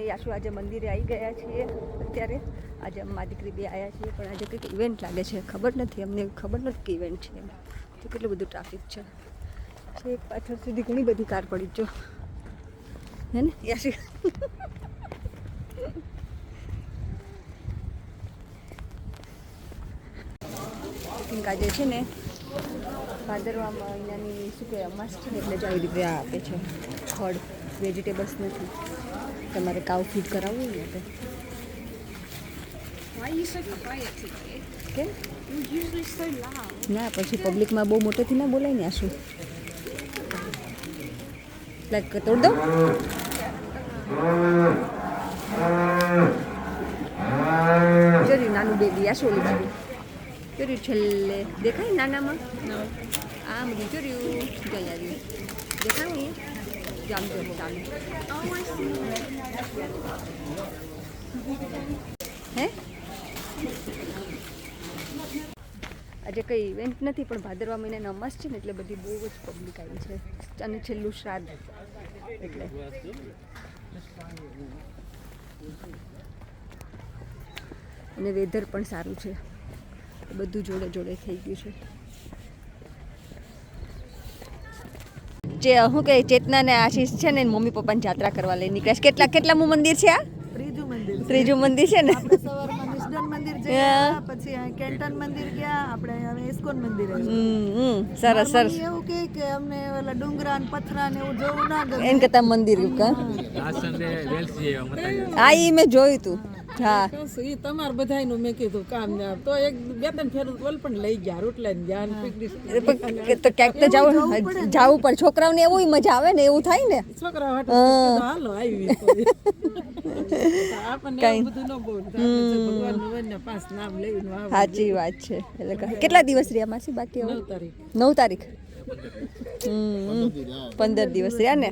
યાશુ આજે મંદિરે આવી ગયા છીએ. અત્યારે આજે અમારી દીકરી બે આવ્યા છીએ, પણ આજે કંઈક ઇવેન્ટ લાગે છે, ખબર નથી, અમને ખબર નથી કે ઇવેન્ટ છે એમ. તો કેટલું બધું ટ્રાફિક છે. એક પાછળ સુધી ઘણી બધી કાર પડી જો. હે ને? યાશુ પિંક આજે છે ને, ભાદરવામાં અહીંયાની શું કહેવાય અમાસ છે, એટલે જ આવી રીતે આપે છે, ફળ વેજીટેબલ્સ નથી. તમારે કાવ ફીડ કરાવવું ને તો. ના પછી પબ્લિકમાં બહુ મોટેથી ના બોલાય ને આ શું લાઈક તોડ દઉં? જોરી નાનું બેબી આ શું બાજુ જોરી છેલ્લે. દેખાય નાનામાં? આમ આ બધું જોર્યું જો દેખાય અહીંયા જામ જો Oh, I see. હે? આજે કંઈ ઇવેન્ટ નથી પણ ભાદરવા મહિનાનો અમાસ છે ને એટલે બધી બહુ જ પબ્લિક આવી છે. અને છેલ્લું શ્રાદ્ધ. એટલે. અને વેધર પણ સારું છે. બધું જોડે જોડે થઈ ગયું છે. જે હું કે ચેતના ને આશીષ છે ને મમ્મી પપ્પાની જાત્રા કરવા લઈ નીકળ્યા છે. કેટલા કેટલામું મંદિર છે આ? ત્રીજું મંદિર છે. ત્રીજું મંદિર છે ને? આપણે સવારમાં નિષ્ઠાન મંદિર Yeah. ગયા પછી અહીં મંદિર ગયા આપણે ઇસ્કોન મંદિર હમ હમ સરસ સરસ. મમ્મી એવું કહે કે અમને ઓલા ડુંગરા પથરા ને એવું જોવું ના ગમે. એન કરતા મંદિર આ ઈ મેં જોયું તું. હા. એ તમારે બધાયનું મેં કીધું કામ ને તો એક બે ત્રણ ફેર ઓલ પણ લઈ ગયા રોટલા ને તો ક્યાંક તો જવું જવું પણ છોકરાઓને એવું મજા આવે ને એવું થાય ને? છોકરા હાલો આવી સાચી વાત છે. એટલે કેટલા દિવસ રહ્યા માસી બાકી નવ તારીખ. પંદર દિવસ રહ્યા ને?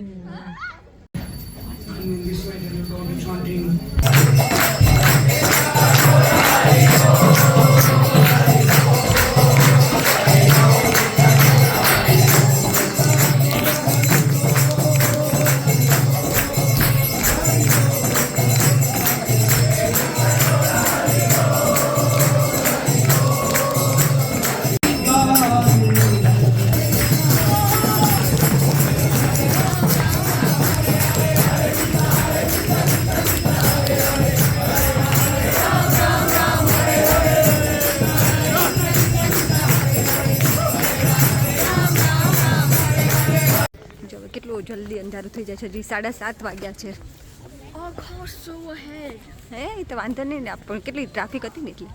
અંધારું થઈ જાય છે. હજી સાડા સાત વાગ્યા છે. હે એ તો વાંધો નહીં ને. પણ કેટલી ટ્રાફિક હતી ને એટલી?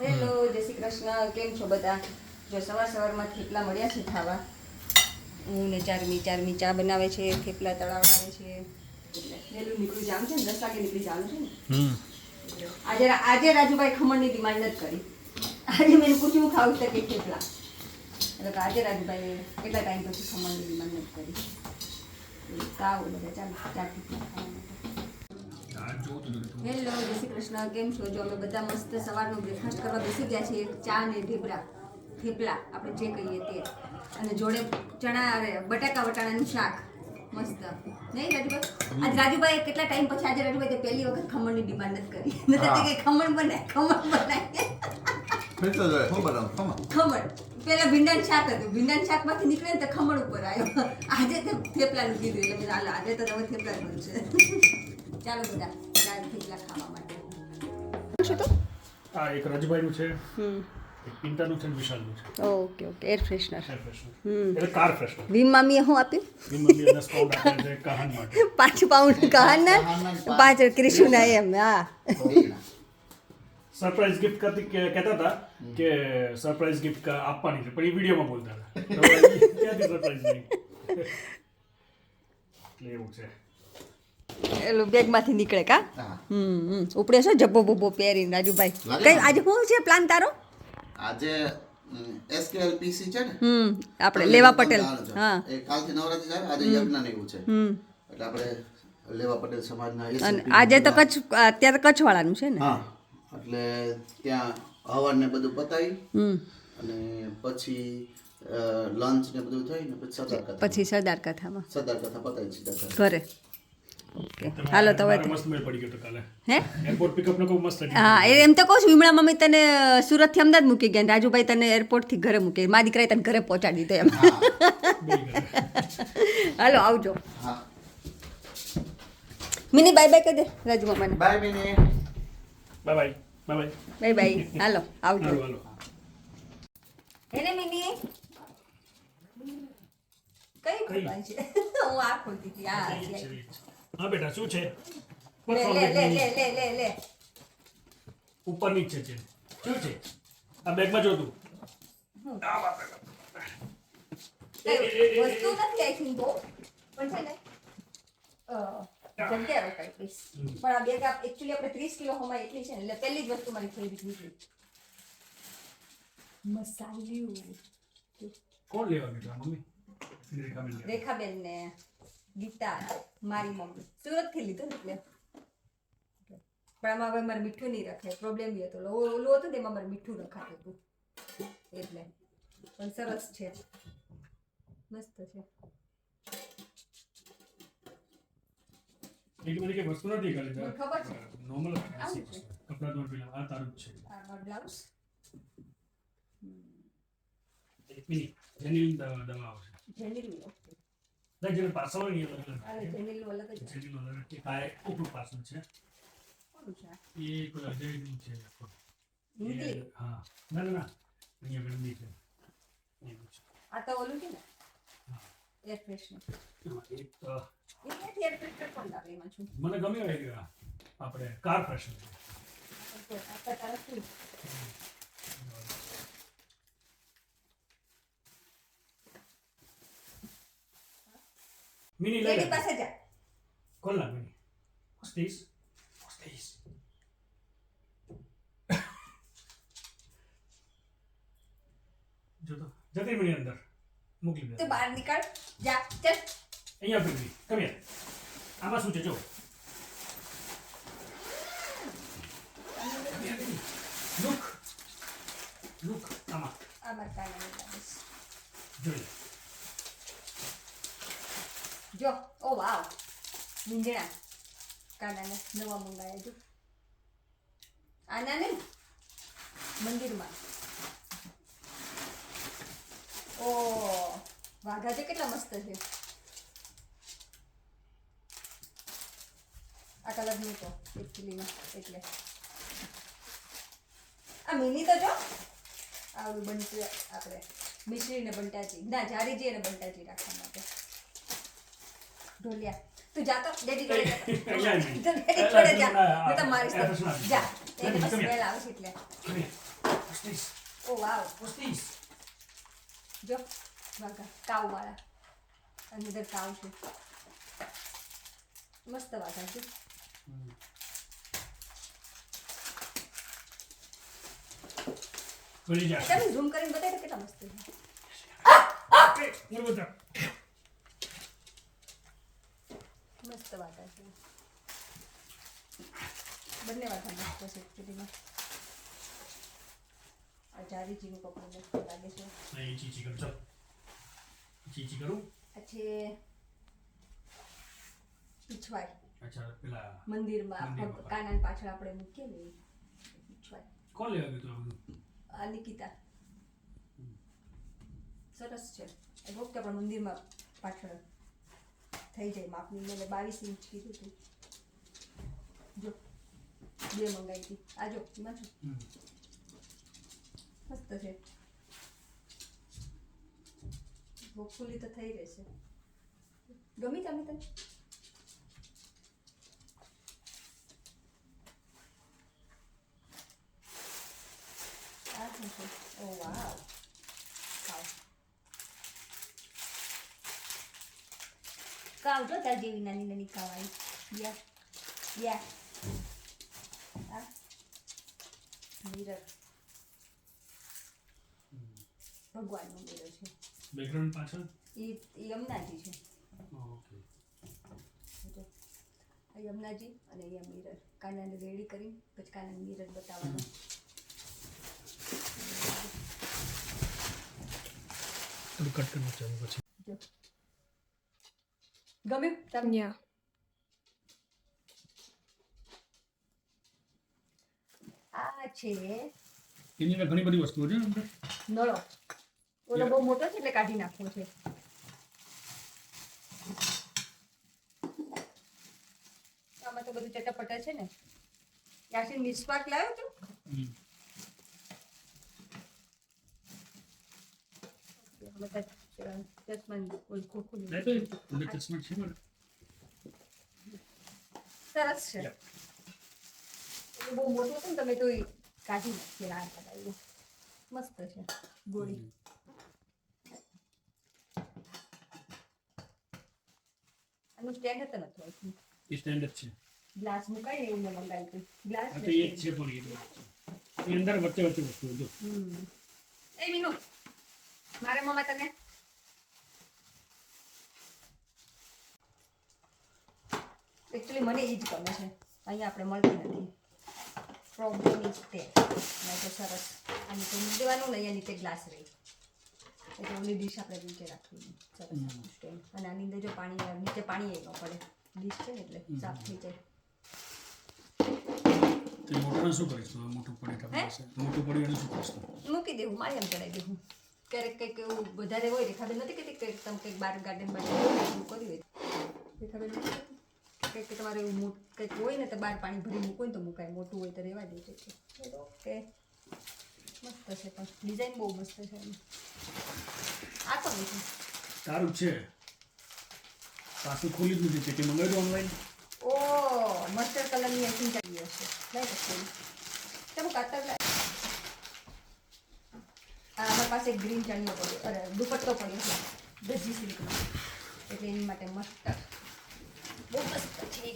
હેલો જય શ્રી કૃષ્ણ. કેમ છો બધા? જો સવાર સવારમાં થેપલા મળ્યા છે ખાવા. હું ને ચારમી ચારમી ચા બનાવે છે થેપલા તળાવડાવે છે. એટલે વહેલું નીકળું જામ છે ને? દસ વાગે નીકળી જવાનું છે ને? આજે આજે રાજુભાઈ ખમણની ડિમાન્ડ નથી કરી. આજે મેં પૂછ્યું ખાવું છે કે થેપલા એટલે કે આજે રાજુભાઈ કેટલા ટાઈમ પછી ખમણની નથી કરી. કાવું બધા ચાલો ચા થેપલા ખાવા માટે. હેલો જય શ્રી કૃષ્ણ. કેમ છો? જો અમે બધા મસ્ત સવારનું બ્રેકફાસ્ટ કરવા બેસી ગયા છીએ ચા ને ઢીબરા થેપલા આપણે જે કહીએ તે. અને જોડે ચણા બટાકા વટાણાનું શાક. મસ્ત. નહીં રાજુભાઈ આજ રાજુભાઈ કેટલા ટાઈમ પછી આજે રાજુભાઈ તે પહેલી વખત ખમણની ડિમાન્ડ જ કરી. તે કે ખમણ બનાય ખમણ બનાય. ફેરતો જાય ખમણ ખમણ પેલા ભીંડાનું શાક હતું. ભીંડાનું શાકમાંથી નીકળે ને તો ખમણ ઉપર આવ્યો. આજે તે થેપલાનું કીધું. એટલે મેં હાલો આજે તો તમે થેપલાનું ચાલો બધા થેપલા ખાવા માટે. શું તો આ એક રાજભાઈનું છે. એક પિંટાનું છે વિશાલનું છે. Okay okay. Air freshener. Air freshener. એટલે કાર ફ્રેશનર. વીમ મામીએ શું આપ્યું દસ પાઉન્ડ આપે છે કહાન માટે. પાંચ પાઉન્ડ કહાના પાંચ. ક્રિશુના એમ હા. સરપ્રાઈઝ ગિફ્ટ કરતી કહેતા હતા કે સરપ્રાઈઝ ગિફ્ટ આપવાની છે. પણ એ વિડીયોમાં બોલતા હતા. તો ક્યાંથી સરપ્રાઈઝ નહીં એટલે એવું છે. એલું બેગમાંથી નીકળે કા? હમ ઉપડે છે જબ્બો બબ્બો પહેરીને રાજુભાઈ? કઈ આજે શું છે પ્લાન તારો? આજે એસકેએલ પીસી છે ને? હમ આપણે લેવા પટેલ. હા. એ કાલથી નવરાત્રી ચાલે આજે યજ્ઞ ને એવું છે. હમ. એટલે આપણે લેવા પટેલ સમાજના અને આજે તો કચ્છ અત્યારે કચ્છવાળાનું છે ને? હા. એટલે ત્યાં હવન ને બધું પતાવી અને પછી લંચ ને બધું થઈને પછી સરદાર કથા પછી સરદાર કથામાં. સરદાર કથા પતાવી સીધા ઘરે. ઘરે. ઓકે. હાલો તો હવે મસ્ત મેળ પડી ગયો તો કાલે. હે? એરપોર્ટ પિકઅપ નો મસ્ત હા એ એમ તો કહું છું વિમળા મમ્મી તને સુરતથી અમદાવાદ મૂકી ગયા રાજુભાઈ તને એરપોર્ટથી ઘરે મૂકી. મા દીકરાએ તને ઘરે પહોંચાડી દીધો એમ. હાલો આવજો. મિની બાય બાય કહી દે રાજુ મામાને. Bye Mini. Bye bye bye bye bye હાલો આવજો હાલો એને મિની? કઈ ખોલવાની છે? હું આ ખોલતી હતી. હા બેટા શું છે? લે લે લે લે લે લે. ઉપર નીચે છે. શું છે? આ બેગમાં જો તું. વસ્તુ નથી આઈ થિંક બહુ. પણ છે ને જગ્યા રોકાય પ્લીઝ પણ આ બેગ એકચ્યુઅલી આપણે ત્રીસ કિલો હોમાં એટલી છે ને એટલે પહેલી જ વસ્તુ મારી ખરીદી નીકળી મસાલિયું કોણ લેવા ગયો મમ્મી? રેખાબેન ને ગીતા મારી મમ્મી. સુરતથી લીધો ને એટલે. પણ આમાં હવે મારે મીઠું નહીં રખાય પ્રોબ્લેમ બી હતો. ઓલું ઓલું હતું ને એમાં મારે મીઠું રખાતું હતું. એટલે. પણ સરસ છે. મસ્ત છે. એટલી વસ્તુ નથી ખબર છે. નોર્મલ કપડા ધોવા પેલા આ તારું છે. આ બ્લાઉઝ એક મિનિટ. જેનિલ દવા દવા જેનિલ ઓકે. ના જેને પાર્સલ હોય એ અલગ આ જેનિલ અલગ છે. જેનિલ અલગ એક આ એક ઉપરું છે. કોનું છે એ કોઈ અજયનું છે હા. ના ના ના. અહીંયા છે આ તો ઓલું છે ને? એર ફ્રેશનર હા, એક અ, એ ક્યાંથી એર ફ્રેશનર કોણ લાવે એમાં છું. મને ગમે એ આપણે કાર ફ્રેશનર મિની લઈ લે. પાસે જા. કોણ લા mini? What's this? What's this? જો તો જતી મિની અંદર. મોકલી દે તું બહાર નીકળ જા ચલ અહીંયા પીગળી કમ હિયર આમાં શું છે જો લુક લુક આમાં આ મારા કાનાની લાવીશ જોઈ લે. જો ઓ વાવ મીંજણા કાનાના નવા મંગાયા જો આના નહીં મંદિરમાં ઓ વાઘા જે કેટલા મસ્ત છે. આ કલર નહીં તો એકચુલીમાં એટલે. આ મિની તો જો આવું બનતું આપણે. મિશ્રી ને બંટાજી ના જારીજી અને બંટાજી રાખવા માટે. ઢોલિયા. તું જાતો. તું ડેડી જોડે જા તો. પ્રશ્ન. જા એને come આવે છે એટલે? ઓ વાવ? જો વાઘા કાવ વાળા અંદર કાવ છે મસ્ત વાઘા છે. તમે ઝૂમ કરીને બતાવી કેટલા મસ્ત છે. મસ્ત વાઘા છે બંને વાઘા મસ્ત છે એકચુલીમાં આ જારીજીનું કપડું મસ્ત લાગે છે. એ ચીચી કરું ચાલ. ચીચી કરું? આ છે પીછવાઈ અચ્છા પેલા મંદિરમાં કાનાન પાછળ આપણે મૂકીએ ને એ પીછવાઈ કોણ લેવા ગયું તું આ બધું? આ નિકિતા. સરસ છે. એ બહુ કે પણ મંદિરમાં પાછળ થઈ જાય. માપની મેં બાવીસ ઇંચ કીધું હતું જો બે મંગાવી હતી. આ જો એમાં હમ. મસ્ત છે. હોપફુલી તો થઈ રહેશે. ગમી તમે તને? આ શું છે? ઓ, વાવ. કાવ જો તાર જેવી નાની નાની કાવ આવી યા યા. આ. ભગવાનનું મિરર છે. બેકગ્રાઉન્ડ પાછળ? એ યમુનાજી છે. ઓકે આ યમુનાજી અને અહીંયા મિરર કાનાને રેડી કરી પછી કાનાને મિરર બતાવવાનું. થોડું કટ કરવું ચાલુ પછી. ગમ્યું તમને? આ છે એની અંદર ઘણી બધી વસ્તુઓ છે નળો. ઓલો બહુ મોટો છે એટલે કાઢી નાખવો છે. આમાં તો બધું ચટાપટા છે ને. યાસીન મિસવાક લાવ્યો તું. છે. સરસ છે. બહુ મોટું હતું ને તમે તો કાઢી મસ્ત છે. ગોળી. આનું સ્ટેન્ડ હતો નથી એ જ છે. ગ્લાસ મુકાય ને એવું મેં મંગાવ્યું હતું ગ્લાસ તો એ જ છે પણ એ તો. એ અંદર વચ્ચે વચ્ચે વસ્તુ જો. એ મીનુ મારે મમ્મા તને એકચ્યુઅલી મને એ જ ગમે છે. અહીંયા આપણે મળતી નથી. પ્રોબ્લેમ ઇઝ તે નહીં તો સરસ. આની તો મૂકી દેવાનું ને અહીંયા નીચે ગ્લાસ રહી. એટલે ઓલી ડીશ આપણે નીચે રાખવી સરસ અને આની અંદર જો પાણી નીચે પાણી એ પડે. ડીશ છે ને એટલે સાફ થઈ જાય મોટું શું કરીશ મોટું પડે તો હે? પાસે મોટું પડે એને શું કરીશ મૂકી દેવું મારી એમ ચડાવી દેવું. ક્યારેક કંઈક એવું વધારે હોય ને ખબર નથી કે કંઈક તમે કંઈક બાર ગાર્ડન બાર એવું કર્યું હોય. ખબર નથી કંઈક તમારે એવું મોટ કંઈક હોય ને તો બહાર પાણી ભરી મૂકો ને તો મુકાય. મોટું હોય તો રહેવા દેજો. ઓકે? મસ્ત છે પણ. ડિઝાઇન બહુ મસ્ત છે આ તો નથી તારું છે. પાછું ખોલી જ નથી તે મંગાવી દો ઓનલાઈન ઓ મસ્ટર્ડ કલરની આઈ થિંક આવી હશે. લાઈ શકશે તમે કાતર અમારી પાસે ગ્રીન ચણિયો પડ્યો. અરે દુપટ્ટો પડ્યો છે. દરજી સિલ્કનો એટલે એની માટે મસ્ત. બહુ મસ્ત છે.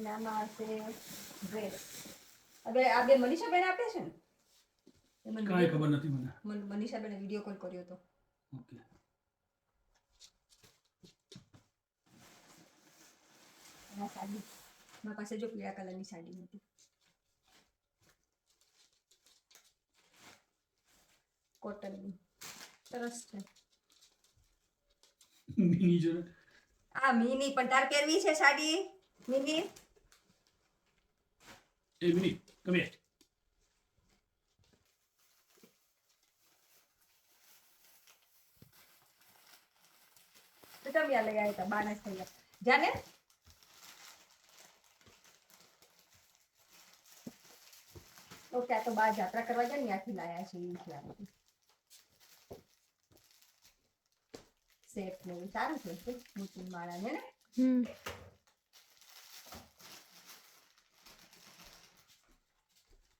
અને આમાં હશે ડ્રેસ હવે આ બે મનીષાબેન આપે છે ને? કાંઈ ખબર નથી મને. મને મનીષાબેને વીડિયો કોલ કર્યો હતો. ઓકે. આ સાડી. મારી પાસે જો પીળા કલરની સાડી હતી. કોટનની. સરસ છે. મિની જો. આ મિની પણ તાર પહેરવી છે સાડી? મિની? મિની કમે તો તમે આ લઈ આવ્યા બાના થઈ જાને ઓકે આ તો બાર જાત્રા કરવા જાય ત્યાંથી લાયા છે એવું છે આ બધું સેફ ને સારું છે? મોટી માળા ને.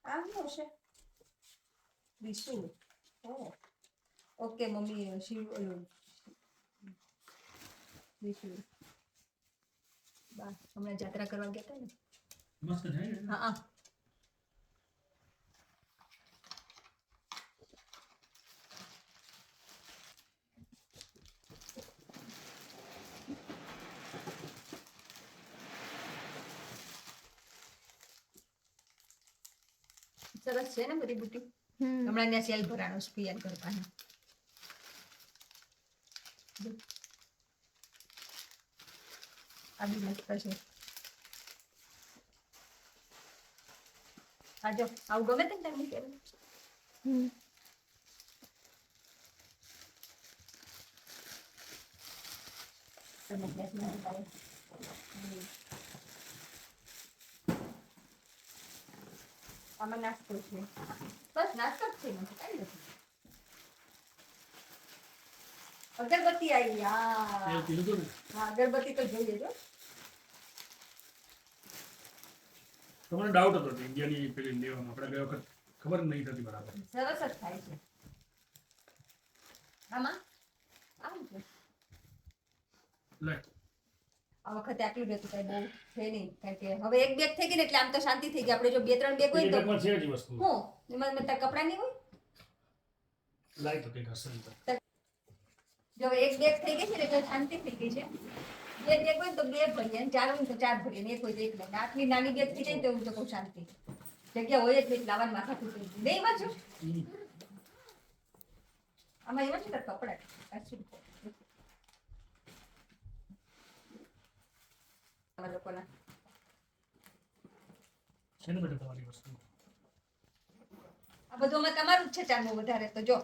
આ શું છે ત્રિશુલ ઓ ઓકે મમ્મી શિવ ઓલું ત્રિશુલ બા હમણાં જાત્રા કરવા ગયા હતા ને મસ્ત છે ને? હા હા સરસ છે ને બધી બુટી Hmm. હમણાં ત્યાં સેલ ભરાણો છે પિયન કરવાનો આ બી મસ્ત છે આ જો આવું ગમે તે ને તમને પહેરવું? Hmm. તમે ડ્રેસમાં બતાવો. હમ. આમાં નાસ્તો છે બસ નાસ્તો જ છે એમાં કાંઈ નથી અગરબત્તી આવી હા અગરબત્તી તો જોઈ લેજો તમને ડાઉટ હતો કે ઇન્ડિયાની પેલી લેવામાં આપણે બે વખત ખબર નહીં થતી બરાબર સરસ જ થાય છે આમાં આમ છે લે આ વખતે આટલું જ હતું કઈ બહુ છે નહીં. કારણ કે હવે એક બેગ થઈ ગઈ ને એટલે આમ તો શાંતિ થઈ ગઈ. આપણે જો બે ત્રણ બેગ હોય તો બેગમાં છે જ વસ્તુ. હું? એમાં મેં કપડા નહીં હોય? લાઈટ હતી હશે જો એક બેગ થઈ ગઈ છે ને એટલે શાંતિ થઈ ગઈ છે. બે બેગ હોય તો બે ભરીએ અને ચાર હોય તો ચાર ભરીએ એક હોય તો એક બેગ. આટલી નાની બેગ થઈ જાય તો હું તો કહું શાંતિ. જગ્યા હોય જ નહીં લાવવાનું માથા તૂટી નહીં માં છું આમાં એવા છે કપડા આ શું? તમારા લોકોના છે ને બેટા તમારી વસ્તુ આ બધું અમે તમારું જ છે ચાંદનું વધારે તો જો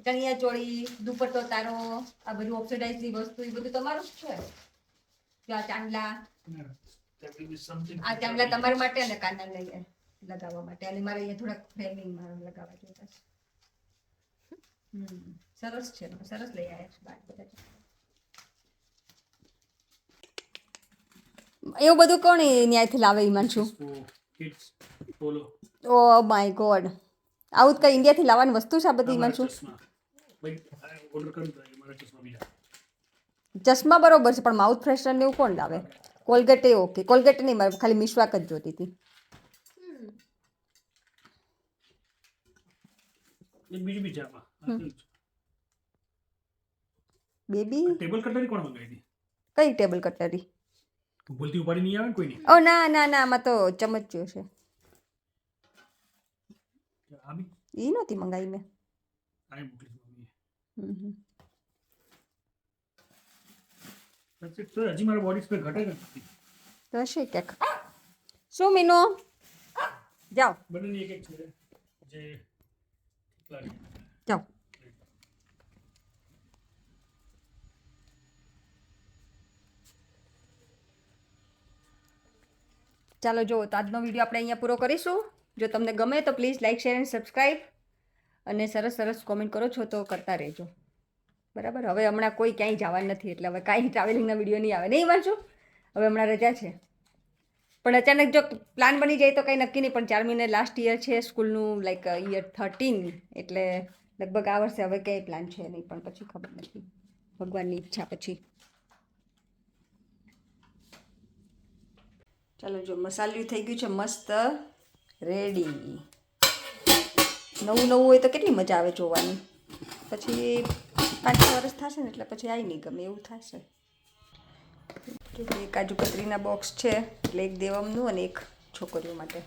ચણિયા ચોળી દુપટ્ટો તારો આ બધું ઓક્સિડાઇઝની વસ્તુ એ બધું તમારું જ છે જો આ ચાંદલા આ ચાંદલા તમારા માટે અને કાના લઈએ લગાવવા માટે અને મારે અહીંયા થોડાક ફ્રેમિંગ મારે લગાવવા જોઈતા સરસ છે સરસ લઈ આવ્યા છે બાર બધા એવું બધું કોણ ન્યાયથી લાવે છું ઓ માય ગોડ આવું કઈ ઇન્ડિયાથી લાવવાની વસ્તુ છે આ બધી મારા ઈમાનશું ચશ્મા બરોબર છે પણ માઉથ ફ્રેશનર ને એવું કોણ લાવે? કોલગેટ એ ઓકે કોલગેટ નહીં મારે ખાલી મિશ્વાક જ જોતી હતી? બેબી ટેબલ કટલરી કોણ મંગાવી હતી? કઈ ટેબલ કટરી ભૂલથી ઉપાડી નહીં આવે ને કોઈ નહીં ઓ ના ના ના આમાં તો ચમચ્યું છે. આ બી એ નહોતી મંગાવી મેં. આ મોકલીશ મમ્મીએ હમ હમ. That's it. તો હજી મારા બોડી સ્પ્રે ઘટે નથી તો હશે ક્યાંક. શું મીનુ? જાઓ. બંનેની એક એક છે. જે ઠીક લાગે. જાઓ. ચાલો જો, તો આજનો વીડિયો આપણે અહીંયા પૂરો કરીશું. જો તમને ગમે તો please like share and subscribe અને સરસ સરસ કોમેન્ટ કરો છો તો કરતા રહેજો. બરાબર? હવે હમણાં કોઈ ક્યાંય જવાનું નથી, એટલે હવે કાંઈ ટ્રાવેલિંગના વીડિયો નહીં આવે. નહીં, વાંચું? હવે હમણાં રજા છે. પણ અચાનક જો પ્લાન બની જાય તો કંઈ નક્કી નહીં, પણ ચાર મહિને લાસ્ટ યર છે સ્કૂલનું લાઈક યર થર્ટીન એટલે લગભગ આ વર્ષે હવે કંઈ પ્લાન છે નહીં, પણ પછી ખબર નથી. ભગવાનની ઈચ્છા પછી. ચાલો જો મસાલ્યું થઈ ગયું છે મસ્ત રેડી નવું નવું હોય તો કેટલી મજા આવે જોવાની. પછી પાંચ વર્ષ થશે ને એટલે પછી આવી નહીં ગમે, એવું થશે. જો કે કાજુ કતરીના બોક્સ છે, એટલે એક દેવમનું અને એક છોકરીઓ માટે.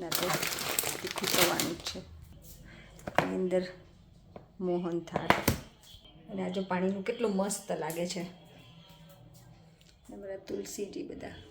ના તો તીખું થવાનું જ છે. અંદર મોહન થાળ. અને આજે પાણીનું કેટલું મસ્ત લાગે છે. બધા તુલસીજી બધા.